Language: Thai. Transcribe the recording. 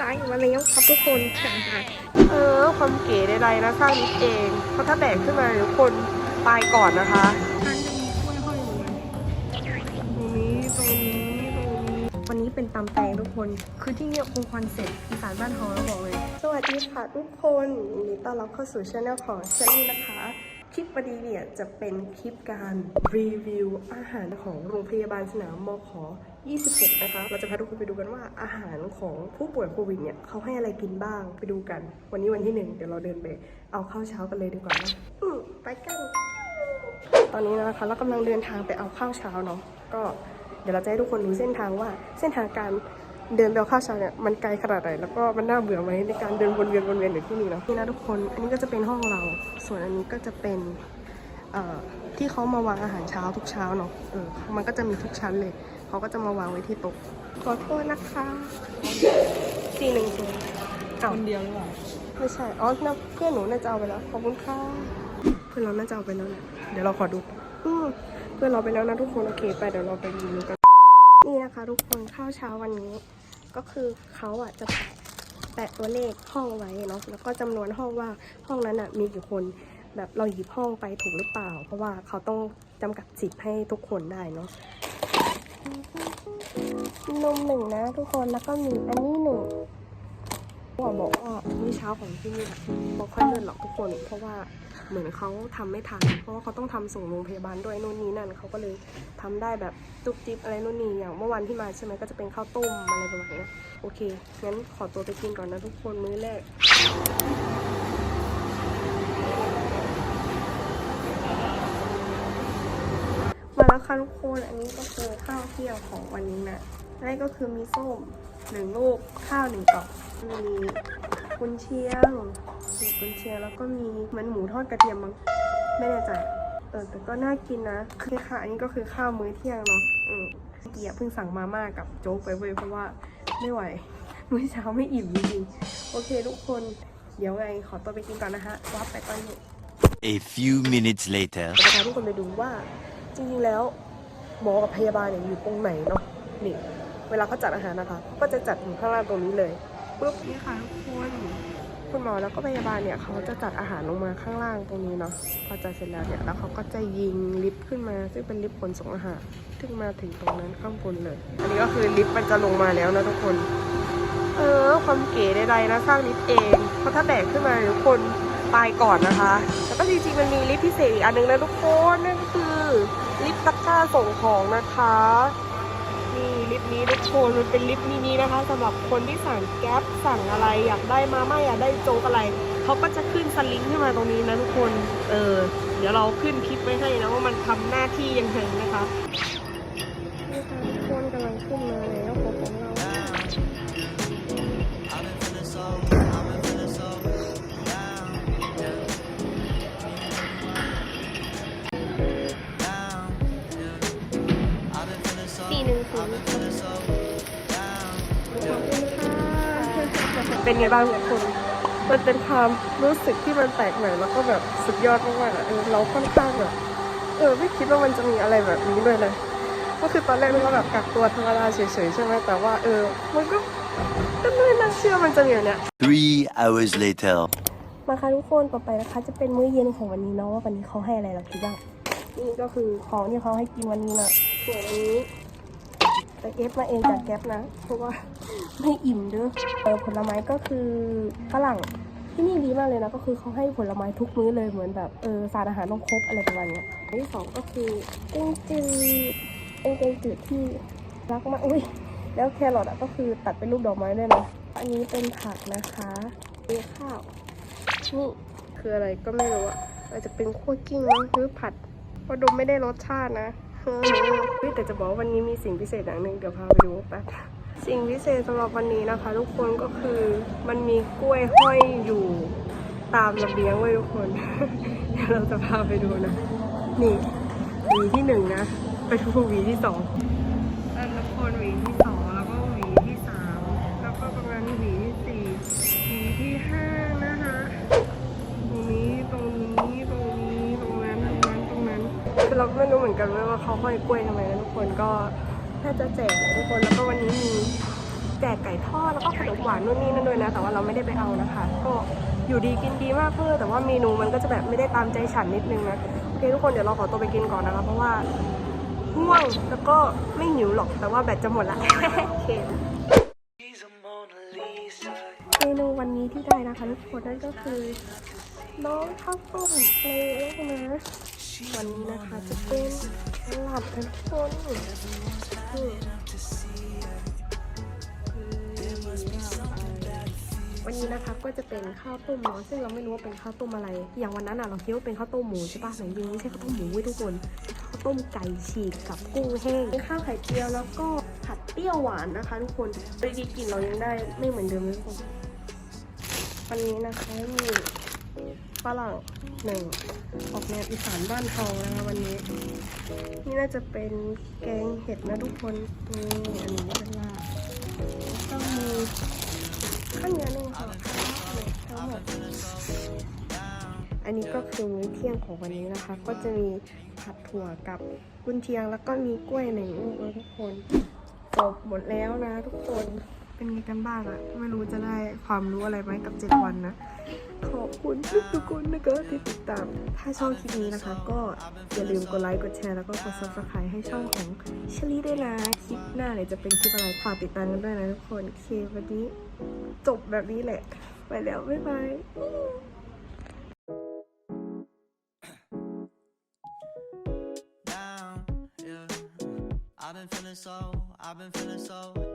ล้างมาแล้วครับทุกคนเออ ความเก๋ใดๆนะสร้างนิดเองเพราะถ้าแบกขึ้นมาทุกคนตายก่อนนะคะทานจะมีกล้วยห้อยอยู่ตรงนี้ตรงนี้ตรงนี้วันนี้เป็นตำแตงทุกคน คือที่เนี่ยคงคอนเซ็ปต์อีสานบ้านฮาแล้วบอกเลย สวัสดีค่ะทุกคนยินดีต้อนรับเข้าสู่ช่องของเชนนี่นะคะ คลิปวันนี้เนี่ยจะเป็นคลิปการรีวิวอาหารของโรงพยาบาลสนามมข26 นะคะ เราจะพาทุกคนไปดูกันว่าอาหารของผู้ป่วยโควิดเนี่ยเขาให้อะไรกินบ้างไปดูกัน วันนี้วันที่หนึ่งเดี๋ยวเราเดินไปเอาข้าวเช้ากันเลยดีกว่านะอืไปกัน ตอนนี้นะคะเรากำลังเดินทางไปเอาข้าวเช้าเนาะก็เดี๋ยวเราจะให้ทุกคนดูเส้นทางว่าเส้นทางการ เดินไปเอาข้าวเช้าเนี่ยมันไกลขนาดไหนแล้วก็มันน่าเบื่อไหมในการเดินวนเวียนวนเวียนอยู่ที่นี่เนาะนี่นะทุกคนอันนี้ก็จะเป็นห้องเรา ส่วนอันนี้ก็จะเป็นเอ่อที่เขามาวางอาหารเช้าทุกเช้าเนาะเออมันก็จะมีทุกชั้นเลยเขาก็จะมาวางไว้ที่โต๊ะขอโทษนะคะสี่หนึ่งศูนย์อ้าวคนเดียวหรือเปล่าไม่ใช่อ๋อน่าเพื่อนหนูน่าจะเอาไปแล้วขอบคุณค่ะเพื่อนเราน่าจะเอาไปแล้วนะเดี๋ยวเราขอดูอืมเพื่อนเราไปแล้วนะทุกคนโอเคไปเดี๋ยวเราไปรีวิวกันนี่นะคะ ทุกคนข้าวเช้าวันนี้ ก็คือเขาอะจะแปะแปะตัวเลขห้องไว้เนาะแล้วก็จำนวนห้องว่าห้องนั้นอะมีกี่คนแบบเราหยิบห้องไปถูกหรือเปล่า เพราะว่าเขาต้องจำกัดสิทธิ์ให้ทุกคนได้เนาะนมหนึ่งนะทุกคนแล้วก็มีอันนี้หนึ่ง หมอบอกว่ามื้อเช้าของที่นี่อะบอกค่อยเลื่อนหรอกทุกคน เพราะว่าเหมือนเขาทำไม่ทัน เพราะว่าเขาต้องทำส่งโรงพยาบาลด้วยนู่นนี่นั่นเขาก็เลยทำได้แบบจุกจิบอะไรนู่นนี่อย่างเมื่อวันที่มาใช่ไหมก็จะเป็นข้าวต้มอะไรประมาณนี้โอเคงั้นขอตัวไปกินก่อนนะทุกคนมื้อแรกมาแล้วค่ะทุกคนอันนี้ก็คือข้าวเที่ยงของวันนี้นะนั่นก็คือมีส้ม หนึ่งลูกข้าวหนึ่งกล่องมีกุนเชียงมีกุนเชียงแล้วก็มีเหมือนหมูทอดกระเทียมมั้งไม่แน่ใจเออแต่ก็น่ากินนะคือค่ะอันนี้ก็คือข้าวมื้อเที่ยงเนาะอืมเกียเพิ่งสั่งมาม่ากับโจ๊กไปเว้ยเพราะว่าไม่ไหวมื้อเช้าไม่อิ่มจริงๆโอเคทุกคนเดี๋ยวไงขอตัวไปกินก่อนนะคะวับไปตอนนี้ A few minutes later. จะพาทุกคนไปดูว่าจริงๆแล้วหมอกับพยาบาลเนี่ยอยู่ตรงไหนเนาะนี่ เวลาเขาจัดอาหารนะคะเขาก็จะจัดอยู่ข้างล่างตรงนี้เลยปุ๊บนี่ค่ะทุกคนคุณหมอแล้วก็พยาบาลเนี่ยเขาจะจัดอาหารลงมาข้างล่างตรงนี้เนาะพอจัดเสร็จแล้วเนี่ยแล้วเขาก็จะยิงลิฟต์ขึ้นมาซึ่งเป็นลิฟต์ขนส่งอาหารถึงมาถึงตรงนั้นข้างบนเลย อันนี้ก็คือลิฟต์มันจะลงมาแล้วนะทุกคน เออ ความเก๋ใดๆนะสร้างลิฟต์เองเพราะถ้าแบกขึ้นมาทุกคนตายก่อนนะคะแล้วก็จริงๆมันมีลิฟต์พิเศษอีกอันหนึงนะทุกคนนั่นก็คือลิฟต์ตะกร้าส่งของนะคะ นี้ทุกคนมันเป็นลิฟต์มินินะคะสำหรับคนที่สั่งแก๊ปสั่งอะไรอยากได้มาม่าอยากได้โจ๊กอะไรเขาก็จะขึ้นสลิงขึ้นมาตรงนี้นะทุกคน เออ เดี๋ยวเราขึ้นคลิปไว้ให้นะว่ามันทำหน้าที่ยังไงนะคะ เป็นไงบ้างทุกคน มันเป็นความรู้สึกที่มันแปลกใหม่แล้วก็แบบสุดยอดมากๆอะเออเราค่อนข้างแบบเออไม่คิดว่ามันจะมีอะไรแบบนี้ด้วยเลย ก็คือตอนแรกนึกว่าแบบกักตัวธรรมดาเฉยๆใช่ไหมแต่ว่าเออมันก็ก็ไม่น่าเชื่อมันจะมีอย่างเนี้ย Three hours later. มาค่ะทุกคนต่อไปนะคะ จะเป็นมื้อเย็นของวันนี้เนาะว่าวันนี้เขาให้อะไรเรากินบ้างนี่ก็คือของที่เขาให้กินวันนี้นะส่วนอันนี้ไปเอฟมาเองจากแก๊ปนะเพราะว่า ไม่อิ่มเด้อเออผลไม้ก็คือฝรั่งที่นี่ดีมากเลยนะก็คือเขาให้ผลไม้ทุกมื้อเลยเหมือนแบบเออสารอาหารต้องครบอะไรประมาณเนี้ยอันที่สองก็คือแกงจืดเป็นแกงจืดที่รักมากอุ้ยแล้วแครอทอะก็คือตัดเป็นรูปดอกไม้ด้วยนะอันนี้เป็นผักนะคะมีข้าวนี่คืออะไรก็ไม่รู้อะอาจจะเป็นคั่วกิ้งหรือผัดเพราะดมไม่ได้รสชาตินะเฮ้ยเฮ้ยแต่จะบอกว่าวันนี้มีสิ่งพิเศษอย่างหนึ่งเดี๋ยวพาไปดูแป๊บ สิ่งพิเศษสำหรับวันนี้นะคะ ทุกคนก็คือมันมีกล้วยห้อยอยู่ตามระเบียงไว้ยทุกคนเดี๋ยวเราจะพาไปดูนะ นี่หวีที่หนึ่งนะ ไปดูหวีที่สองอันละคนหวีที่สองแล้วก็หวีที่สามแล้วก็ประมาณหวีที่สี่หวีที่ห้านะคะตรงนี้ตรงนี้ตรงนี้ตรงนั้นตรงนั้นตรงนั้นคือเราก็ไม่รู้เหมือนกันว่าเขาห้อยกล้วยทำไมนะทุกคนก็ น่าจะแจกทุกคนแล้วก็วันนี้มีแจกไก่ทอดแล้วก็ขนมหวานนู่นนี่นั่นด้วยนะ แต่ว่าเราไม่ได้ไปเอานะคะ ก็อยู่ดีกินดีมากเพื่อแต่ว่าเมนูมันก็จะแบบไม่ได้ตามใจฉันนิดนึงนะโอเคทุกคนเดี๋ยวเราขอตัวไปกินก่อนนะคะเพราะว่าง่วงแล้วก็ไม่หิวหรอกแต่ว่าแบตจะหมดละโอเคเมนูวันนี้ที่ได้นะคะทุกคนนั่นก็คือน้องข้าวต้มเล็กนะวันนี้นะคะจะเป็นสลัดทุกคน อืมวันนี้นะคะก็จะเป็นข้าวต้มเนาะซึ่งเราไม่รู้ว่าเป็นข้าวต้มอะไร อย่างวันนั้นอะเราคิดว่าเป็นข้าวต้มหมูใช่ปะแต่จริงๆไม่ใช่ข้าวต้มหมูเว้ยทุกคนข้าวต้มไก่ฉีกกับกุ้งแห้งข้าวไข่เจียวแล้วก็ผัดเปรี้ยวหวานนะคะ ทุกคนโดยดีกลิ่นเรายังได้ไม่เหมือนเดิมเลยทุกคนวันนี้นะคะมีฝรั่งหนึ่งออกแนวอีสานบ้านเฮานะคะวันนี้ นี่น่าจะเป็นแกงเห็ดนะทุกคนนี่อันนี้เป็นลาบต้องมีข้าวเหนียวหนึ่งค่ะทั้งหมดอันนี้ก็คือมื้อเที่ยงของวันนี้นะคะ ก็จะมีผัดถั่วกับกุนเชียงแล้วก็มีกล้วยหนึ่งลูกนะทุกคนจบหมดแล้วนะทุกคน เป็นไงกันบ้างอะไม่รู้จะได้ความรู้อะไรไหมกับ 7 วันนะ ขอบคุณทุกคนนะคะที่ติดตาม ถ้าชอบคลิปนี้นะคะ ก็อย่าลืมกดไลค์กดแชร์แล้วก็กด subscribe ให้ช่องของเชลี่ด้วยนะ คลิปหน้าเนี่ยจะเป็นคลิปอะไรฝากติดตามกันด้วยนะทุกคนโอเควันนี้จบแบบนี้แหละ ไปแล้ว บ๊ายบาย I've been feeling so, I've been feeling so